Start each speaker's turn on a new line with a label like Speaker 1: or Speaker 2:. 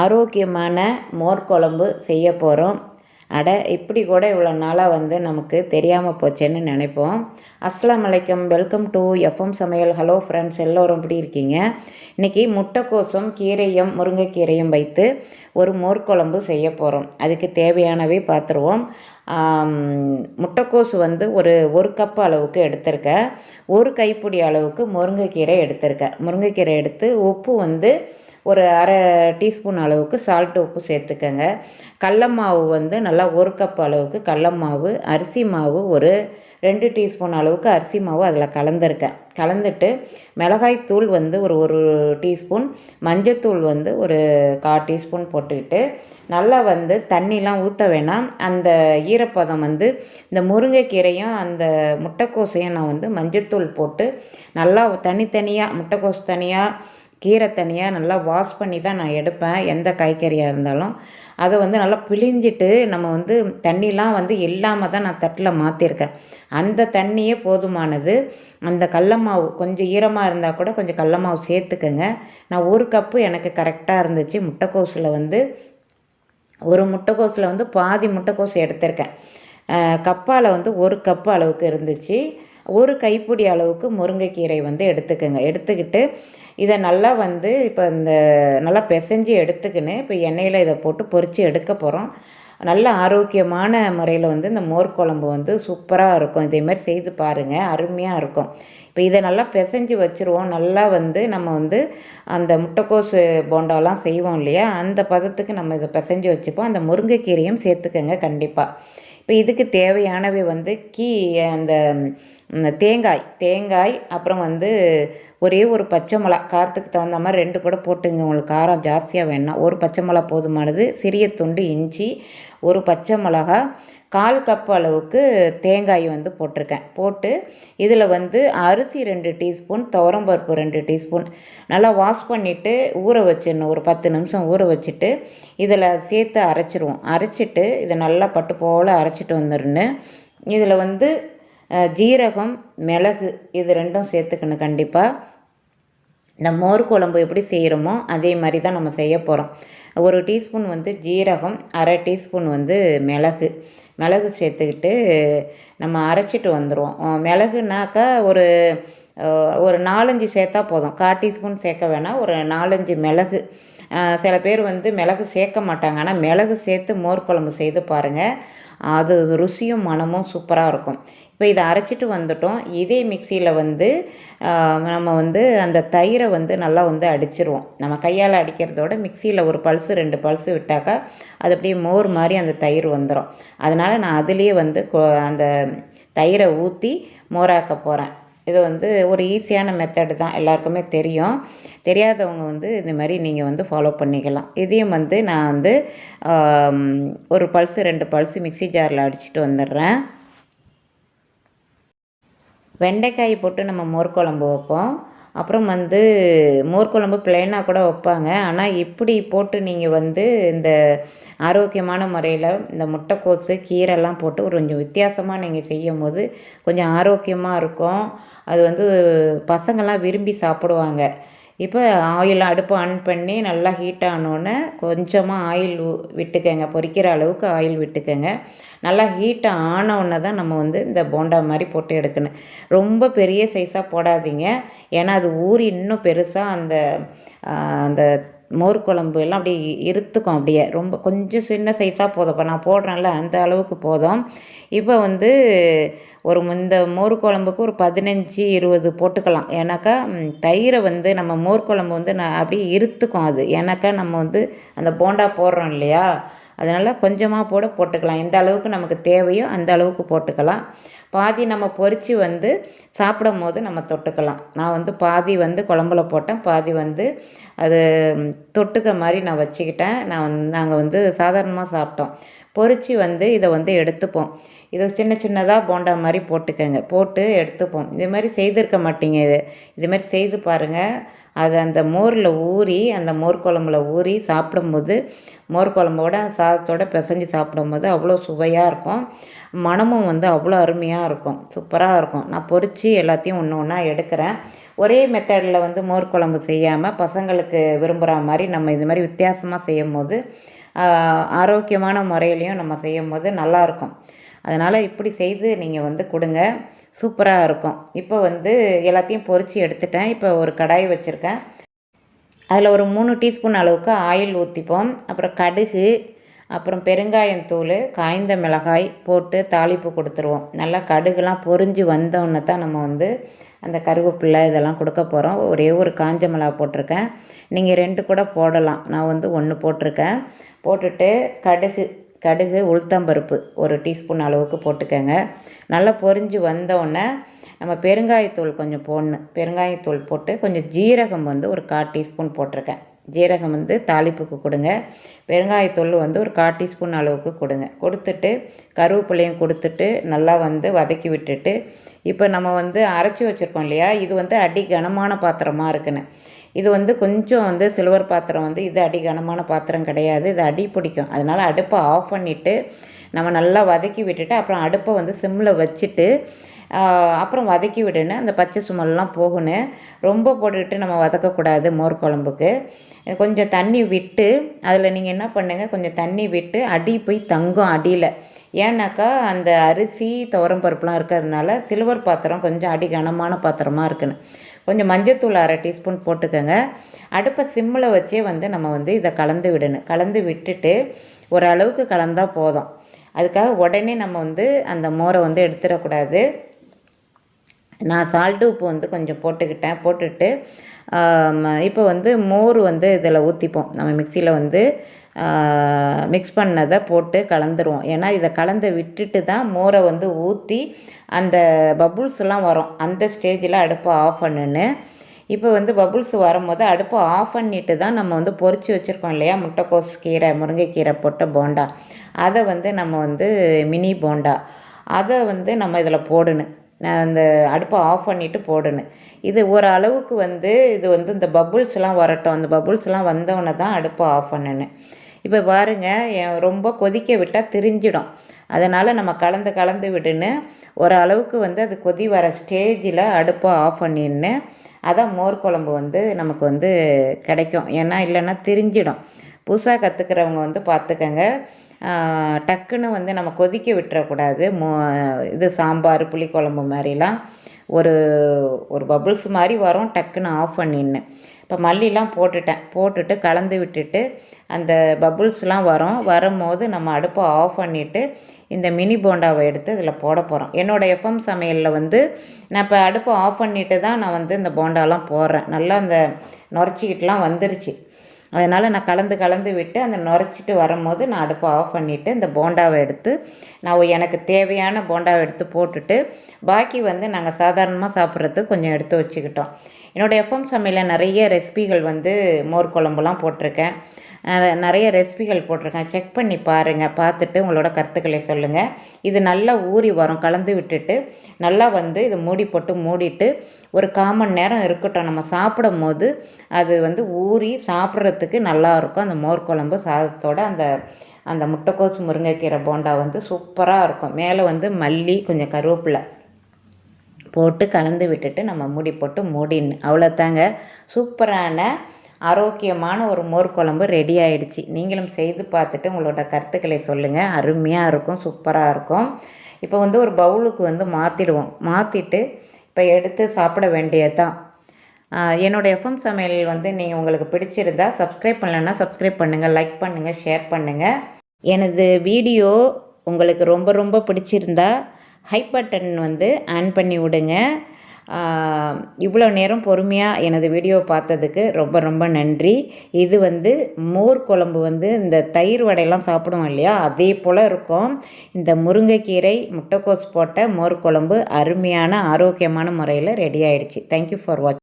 Speaker 1: ஆரோக்கியமான மோர் குழம்பு செய்ய போகிறோம் அட இப்படி கூட இவ்வளோ நாளாக வந்து நமக்கு தெரியாமல் போச்சேன்னு நினைப்போம். அஸ்லாம் வலைக்கம் வெல்கம் டு எஃப்எம் சமையல். ஹலோ ஃப்ரெண்ட்ஸ் எல்லோரும் எப்படி இருக்கீங்க? இன்றைக்கி முட்டைக்கோசும் கீரையும் முருங்கைக்கீரையும் வைத்து ஒரு மோர் குழம்பு செய்ய போகிறோம் அதுக்கு தேவையானவை பார்த்துருவோம். முட்டைக்கோசு வந்து ஒரு ஒரு கப் அளவுக்கு எடுத்திருக்கேன். ஒரு கைப்பிடி அளவுக்கு முருங்கைக்கீரை எடுத்திருக்கேன். முருங்கைக்கீரை எடுத்து உப்பு வந்து ஒரு அரை டீஸ்பூன் அளவுக்கு சால்ட் உப்பு சேர்த்துக்கங்க. கடல மாவு வந்து நல்லா ஒரு கப் அளவுக்கு கடல மாவு அரிசி மாவு ஒரு ரெண்டு டீஸ்பூன் அளவுக்கு அரிசி மாவு அதில் கலந்துருக்கேன் கலந்துட்டு மிளகாய் தூள் வந்து ஒரு ஒரு டீஸ்பூன் மஞ்சத்தூள் வந்து ஒரு கா டீஸ்பூன் போட்டுக்கிட்டு நல்லா வந்து தண்ணிலாம் ஊற்ற வேணாம். அந்த ஈரப்பதம் வந்து இந்த முருங்கைக்கீரையும் அந்த முட்டைக்கோசையும் நான் வந்து மஞ்சத்தூள் போட்டு நல்லா தனித்தனியாக முட்டைக்கோஸ் தனியாக கீரை தனியாக நல்லா வாஷ் பண்ணி தான் நான் எடுப்பேன் எந்த காய்கறியாக இருந்தாலும். அதை வந்து நல்லா பிழிஞ்சிட்டு நம்ம வந்து தண்ணிலாம் வந்து இல்லாமல் தான் நான் தட்டில் மாற்றிருக்கேன் அந்த தண்ணியே போதுமானது. அந்த கடல மாவு கொஞ்சம் ஈரமாக இருந்தால் கூட கொஞ்சம் கடல மாவு நான் ஒரு கப்பு எனக்கு கரெக்டாக இருந்துச்சு. முட்டைக்கோஸில் வந்து ஒரு முட்டைக்கோஸில் வந்து பாதி முட்டைக்கோஸ் எடுத்திருக்கேன். கப்பால் வந்து ஒரு கப்பு அளவுக்கு இருந்துச்சு. ஒரு கைப்பிடி அளவுக்கு முருங்கைக்கீரை வந்து எடுத்துக்கோங்க. எடுத்துக்கிட்டு இதை நல்லா வந்து இப்போ இந்த நல்லா பிசைஞ்சு எடுத்துக்கின்னு இப்போ எண்ணெயில் இதை போட்டு பொறிச்சு எடுக்க போகிறோம். நல்ல ஆரோக்கியமான முறையில் வந்து இந்த மோர் குழம்பு வந்து சூப்பராக இருக்கும். இதேமாதிரி செய்து பாருங்கள் அருமையாக இருக்கும். இப்போ இதை நல்லா பிசைஞ்சு வச்சுருவோம். நல்லா வந்து நம்ம வந்து அந்த முட்டைக்கோசு போண்டாலாம் செய்வோம் இல்லையா? அந்த பதத்துக்கு நம்ம இதை பிசைஞ்சு வச்சுப்போம். அந்த முருங்கைக்கீரையும் சேர்த்துக்கோங்க கண்டிப்பாக. இப்போ இதுக்கு தேவையானவை வந்து கீ அந்த தேங்காய் தேங்காய் அப்புறம் வந்து ஒரே ஒரு பச்சை மிளகா காரத்துக்கு தகுந்த மாதிரி ரெண்டு கூட போட்டுங்க. உங்களுக்கு காரம் ஜாஸ்தியாக வேணாம் ஒரு பச்சை மிளகா போதுமானது சிறிய துண்டு இஞ்சி ஒரு பச்சை மிளகா கால் கப் அளவுக்கு தேங்காய் வந்து போட்டிருக்கேன். போட்டு இதில் வந்து அரிசி ரெண்டு டீஸ்பூன் துவரம்பருப்பு ரெண்டு டீஸ்பூன். நல்லா வாஷ் பண்ணிவிட்டு ஊற வச்சிடணும். ஒரு பத்து நிமிஷம் ஊற வச்சுட்டு இதில் சேர்த்து அரைச்சிருவோம். அரைச்சிட்டு இதை நல்லா பட்டு போல் அரைச்சிட்டு வந்துடுன்னு இதில் வந்து ஜீரகம் மிளகு இது ரெண்டும் சேர்த்துக்கணும் கண்டிப்பாக இந்த மோர் குழம்பு எப்படி செய்கிறோமோ அதே மாதிரி தான் நம்ம செய்ய போகிறோம் ஒரு டீஸ்பூன் வந்து ஜீரகம் அரை டீஸ்பூன் வந்து மிளகு. மிளகு சேர்த்துக்கிட்டு நம்ம அரைச்சிட்டு வந்துடுவோம் மிளகுனாக்கா ஒரு ஒரு நாலஞ்சு சேர்த்தா போதும். கால் டீஸ்பூன் சேர்க்க வேணாம். ஒரு நாலஞ்சு மிளகு. சில பேர் வந்து மிளகு சேர்க்க மாட்டாங்க. ஆனால் மிளகு சேர்த்து மோர் குழம்பு செய்து பாருங்கள் அது ருசியும் மனமும் சூப்பராக இருக்கும். இப்போ இதை அரைச்சிட்டு வந்துட்டோம். இதே மிக்சியில் வந்து நம்ம வந்து அந்த தயிரை வந்து நல்லா வந்து அடிச்சிருவோம். நம்ம கையால் அடிக்கிறதோட மிக்சியில் ஒரு பல்ஸு ரெண்டு பல்ஸு விட்டாக்கா அது அப்படியே மோர் மாதிரி அந்த தயிர் வந்துடும் அதனால் நான் அதுலேயே வந்து அந்த தயிரை ஊற்றி மோராக்க போகிறேன் இது வந்து ஒரு ஈஸியான மெத்தடு தான். எல்லாருக்குமே தெரியும். தெரியாதவங்க வந்து இந்த மாதிரி நீங்கள் வந்து ஃபாலோ பண்ணிக்கலாம். இதையும் வந்து நான் வந்து ஒரு பல்ஸு ரெண்டு பல்ஸு மிக்சி ஜாரில் அடிச்சுட்டு வந்துடுறேன். வெண்டைக்காய் போட்டு நம்ம மோர் குழம்பு வைப்போம். அப்புறம் வந்து மோர் குழம்பு கூட வைப்பாங்க. ஆனால் இப்படி போட்டு நீங்கள் வந்து இந்த ஆரோக்கியமான முறையில் இந்த முட்டைக்கோசு கீரைலாம் போட்டு ஒரு கொஞ்சம் வித்தியாசமாக நீங்கள் செய்யும் போது கொஞ்சம் ஆரோக்கியமாக இருக்கும். அது வந்து பசங்கள்லாம் விரும்பி சாப்பிடுவாங்க. இப்போ ஆயில் அடுப்பு ஆன் பண்ணி நல்லா ஹீட் ஆனோடனே கொஞ்சமாக ஆயில் விட்டுக்கங்க பொரிக்கிற அளவுக்கு ஆயில் விட்டுக்கங்க. நல்லா ஹீட் ஆனவுடனே தான் நம்ம வந்து இந்த போண்டா மாதிரி போட்டு எடுக்கணும். ரொம்ப பெரிய சைஸாக போடாதீங்க. ஏன்னா அது ஊறி இன்னும் பெருசாக அந்த அந்த மோர் குழம்பு எல்லாம் அப்படியே இருத்துக்கும் அப்படியே. ரொம்ப கொஞ்சம் சின்ன சைஸாக போதும். இப்போ நான் போடுறேன்ல அந்த அளவுக்கு போதும். இப்போ வந்து ஒரு இந்த மோர் குழம்புக்கு ஒரு பதினஞ்சு இருபது போட்டுக்கலாம். ஏன்னாக்கா தயிரை வந்து நம்ம மோர் குழம்பு வந்து நான் அப்படியே இருத்துக்கும் அது. ஏன்னாக்கா நம்ம வந்து அந்த போண்டா போடுறோம் இல்லையா? அதனால் கொஞ்சமாக போட போட்டுக்கலாம். எந்த அளவுக்கு நமக்கு தேவையோ அந்த அளவுக்கு போட்டுக்கலாம். பாதி நம்ம பொறிச்சு வந்து சாப்பிடும் போது நம்ம தொட்டுக்கலாம். நான் வந்து பாதி வந்து குழம்புல போட்டேன் பாதி வந்து அது தொட்டுக்க மாதிரி நான் வச்சுக்கிட்டேன். நான் வந்து நாங்கள் வந்து சாதாரணமாக சாப்பிட்டோம். பொறிச்சு வந்து இதை வந்து எடுத்துப்போம். இதை சின்ன சின்னதாக போண்டா மாதிரி போட்டுக்கோங்க. போட்டு எடுத்துப்போம். இது மாதிரி செய்திருக்க மாட்டீங்க இது. இது மாதிரி செய்து பாருங்கள் அது அந்த மோரில் ஊறி அந்த மோர் குழம்புல ஊறி சாப்பிடும்போது மோர் குழம்போட சாதத்தோட பிசைஞ்சு சாப்பிடும்போது அவ்வளோ சுவையாக இருக்கும். மனமும் வந்து அவ்வளோ அருமையாக இருக்கும். சூப்பராக இருக்கும். நான் பொறிச்சு எல்லாத்தையும் ஒன்று ஒன்றா எடுக்கிறேன். ஒரே மெத்தடில் வந்து மோர் குழம்பு செய்யாமல் பசங்களுக்கு விரும்புகிற மாதிரி நம்ம இது மாதிரி வித்தியாசமாக செய்யும் போது ஆரோக்கியமான முறையிலையும் நம்ம செய்யும் போது நல்லாயிருக்கும் அதனால் இப்படி செய்து நீங்கள் வந்து கொடுங்க. சூப்பராக இருக்கும். இப்போ வந்து எல்லாத்தையும் பொறிச்சு எடுத்துட்டேன். இப்போ ஒரு கடாய் வச்சுருக்கேன். அதில் ஒரு மூணு டீஸ்பூன் அளவுக்கு ஆயில் ஊற்றிப்போம் அப்புறம் கடுகு அப்புறம் பெருங்காயத்தூள் காய்ந்த மிளகாய் போட்டு தாளிப்பு கொடுத்துருவோம். நல்லா கடுகுலாம் பொறிஞ்சு வந்தோடனே தான் நம்ம வந்து அந்த கருவேப்பிலை இதெல்லாம் கொடுக்க போகிறோம் ஒரே ஒரு காஞ்ச மிளகா போட்டிருக்கேன். நீங்கள் ரெண்டு கூட போடலாம். நான் வந்து ஒன்று போட்டிருக்கேன். போட்டுட்டு கடுகு கடுகு உளுத்தம்பருப்பு ஒரு டீஸ்பூன் அளவுக்கு போட்டுக்கோங்க. நல்லா பொரிஞ்சு வந்தோடனே நம்ம பெருங்காயத்தூள் கொஞ்சம் போடணும். பெருங்காயத்தூள் போட்டு கொஞ்சம் ஜீரகம் வந்து ஒரு கால் டீஸ்பூன் போட்டிருக்கேன். ஜீரகம் வந்து தாளிப்புக்கு கொடுங்க. பெருங்காயத்தூள் வந்து ஒரு கால் டீஸ்பூன் அளவுக்கு கொடுங்க. கொடுத்துட்டு கருவேப்பிலையும் கொடுத்துட்டு நல்லா வந்து வதக்கி விட்டுட்டு இப்போ நம்ம வந்து அரைச்சி வச்சுருக்கோம் இல்லையா? இது வந்து அடி கனமான பாத்திரமாக இருக்குன்னு. இது வந்து கொஞ்சம் வந்து சில்வர் பாத்திரம் வந்து இது அடி கனமான பாத்திரம் கிடையாது. இது அடி பிடிக்கும். அதனால் அடுப்பை ஆஃப் பண்ணிவிட்டு நம்ம நல்லா வதக்கி விட்டுட்டு அப்புறம் அடுப்பை வந்து சிம்மில் வச்சுட்டு அப்புறம் வதக்கி விடணும் அந்த பச்சை சுமல்லாம் போகணும் ரொம்ப போட்டுக்கிட்டு நம்ம வதக்கக்கூடாது மோர் குழம்புக்கு. கொஞ்சம் தண்ணி விட்டு அதில் நீங்கள் என்ன பண்ணுங்கள் கொஞ்சம் தண்ணி விட்டு அடி போய் தங்கும் அடியில். ஏன்னாக்கா அந்த அரிசி துவரம்பருப்புலாம் இருக்கிறதுனால சில்வர் பாத்திரம் கொஞ்சம் அடி கனமான பாத்திரமாக இருக்குன்னு. கொஞ்சம் மஞ்சத்தூள் அரை டீஸ்பூன் போட்டுக்கோங்க. அடுப்பை சிம்மில் வச்சே வந்து நம்ம வந்து இதை கலந்து விடணும். கலந்து விட்டுட்டு ஓரளவுக்கு கலந்தால் போதும். அதுக்காக உடனே நம்ம வந்து அந்த மோரை வந்து எடுத்துடக்கூடாது. நான் சால்ட்டு உப்பு வந்து கொஞ்சம் போட்டுக்கிட்டேன். போட்டுட்டு இப்போ வந்து மோர் வந்து இதில் ஊற்றிப்போம் நம்ம மிக்சியில் வந்து மிக்ஸ் பண்ணதை போட்டு கலந்துருவோம். ஏன்னா இதை கலந்து விட்டுட்டு தான் மோரை வந்து ஊற்றி அந்த பபுள்ஸ்லாம் வரும். அந்த ஸ்டேஜில் அடுப்பை ஆஃப் பண்ணுன்னு. இப்போ வந்து பபுள்ஸ் வரும்போது அடுப்பை ஆஃப் பண்ணிட்டு தான் நம்ம வந்து பொறிச்சு வச்சுருக்கோம் இல்லையா? முட்டைக்கோஸ் கீரை முருங்கைக்கீரை போட்ட போண்டா. அதை வந்து நம்ம வந்து மினி போண்டா. அதை வந்து நம்ம இதில் போடணும். அந்த அடுப்பை ஆஃப் பண்ணிவிட்டு போடணும். இது ஒரு அளவுக்கு வந்து இது வந்து இந்த பபுள்ஸ்லாம் வரட்டும். அந்த பபுள்ஸ்லாம் வந்தவொடனே தான் அடுப்பை ஆஃப் பண்ணணும். இப்போ பாருங்கள் ரொம்ப கொதிக்க விட்டால் திரிஞ்சிடும். அதனால் நம்ம கலந்து கலந்து விடுன்னு ஒரு அளவுக்கு வந்து அது கொதி வர ஸ்டேஜில் அடுப்பை ஆஃப் பண்ணின்னு அதான் மோர் குழம்பு வந்து நமக்கு வந்து கிடைக்கும். ஏன்னா இல்லைன்னா திரிஞ்சிடும். புதுசாக கற்றுக்கிறவங்க வந்து பார்த்துக்கங்க டக்குன்னு வந்து நம்ம கொதிக்க விட்டுறக்கூடாது. மோ இது சாம்பார் புளிக்குழம்பு மாதிரிலாம். ஒரு ஒரு பபுள்ஸ் மாதிரி வரும் டக்குன்னு ஆஃப் பண்ணின்னு. இப்போ மல்லிலாம் போட்டுட்டேன். போட்டுட்டு கலந்து விட்டுட்டு அந்த பபுள்ஸ்லாம் வரும். வரும்போது நம்ம அடுப்பை ஆஃப் பண்ணிவிட்டு இந்த மினி போண்டாவை எடுத்து இதில் போட போகிறோம் என்னோடய எஃப்எம் சமையலில் வந்து நான் இப்போ அடுப்பை ஆஃப் பண்ணிவிட்டு தான் நான் வந்து இந்த போண்டாலாம் போடுறேன். நல்லா அந்த நுரைச்சிக்கிட்டுலாம் வந்துருச்சு. அதனால் நான் கலந்து கலந்து விட்டு அந்த நுரைச்சிட்டு வரும்போது நான் அடுப்பை ஆஃப் பண்ணிவிட்டு இந்த போண்டாவை எடுத்து நான் எனக்கு தேவையான போண்டாவை எடுத்து போட்டுட்டு பாக்கி வந்து நாங்கள் சாதாரணமாக சாப்பிட்றதுக்கு கொஞ்சம் எடுத்து வச்சுக்கிட்டோம். என்னோடய எஃப்எம் சமையலில் நிறைய ரெசிபிகள் வந்து மோர் குழம்புலாம் போட்டிருக்கேன். நிறைய ரெசிபிகள் போட்டிருக்கேன். செக் பண்ணி பாருங்கள் பார்த்துட்டு உங்களோட கருத்துக்களை சொல்லுங்கள் இது நல்லா ஊறி வரும். கலந்து விட்டுட்டு நல்லா வந்து இது மூடி போட்டு மூடிட்டு ஒரு காமன் நேரம் இருக்கட்டும். நம்ம சாப்பிடும் போது அது வந்து ஊறி சாப்பிட்றதுக்கு நல்லாயிருக்கும் அந்த மோர் குழம்பு சாதத்தோட அந்த அந்த முட்டைக்கோஸ் முருங்கைக்கீரை போண்டா வந்து சூப்பராக இருக்கும். மேலே வந்து மல்லி கொஞ்சம் கருவேப்பிலை போட்டு கலந்து விட்டுட்டு நம்ம மூடி போட்டு மூடின்னு. அவ்வளோதாங்க சூப்பரான ஆரோக்கியமான ஒரு மோர் குழம்பு ரெடி ஆகிடுச்சு நீங்களும் செய்து பார்த்துட்டு உங்களோட கருத்துக்களை சொல்லுங்கள் அருமையாக இருக்கும் சூப்பராக இருக்கும். இப்போ வந்து ஒரு பவுலுக்கு வந்து மாற்றிடுவோம் மாற்றிட்டு இப்போ எடுத்து சாப்பிட வேண்டியது தான் என்னோடய எஃப்எம் சமையல் வந்து நீங்கள் உங்களுக்கு பிடிச்சிருந்தா சப்ஸ்கிரைப் பண்ணலன்னா சப்ஸ்கிரைப் பண்ணுங்கள் லைக் பண்ணுங்கள் ஷேர் பண்ணுங்கள் எனது வீடியோ உங்களுக்கு ரொம்ப ரொம்ப பிடிச்சிருந்தா ஹை பட்டன் வந்து ஆன் பண்ணி விடுங்க. இவ்வளோ நேரம் பொறுமையாக எனது வீடியோ பார்த்ததுக்கு ரொம்ப ரொம்ப நன்றி. இது வந்து மோர் குழம்பு வந்து இந்த தயிர் வடையெல்லாம் சாப்பிடுவோம் இல்லையா? அதே போல் இருக்கும். இந்த முருங்கைக்கீரை முட்டைக்கோஸ் போட்ட மோர் குழம்பு அருமையான ஆரோக்கியமான முறையில் ரெடி ஆகிடுச்சு தேங்க்யூ ஃபார் வாட்ச்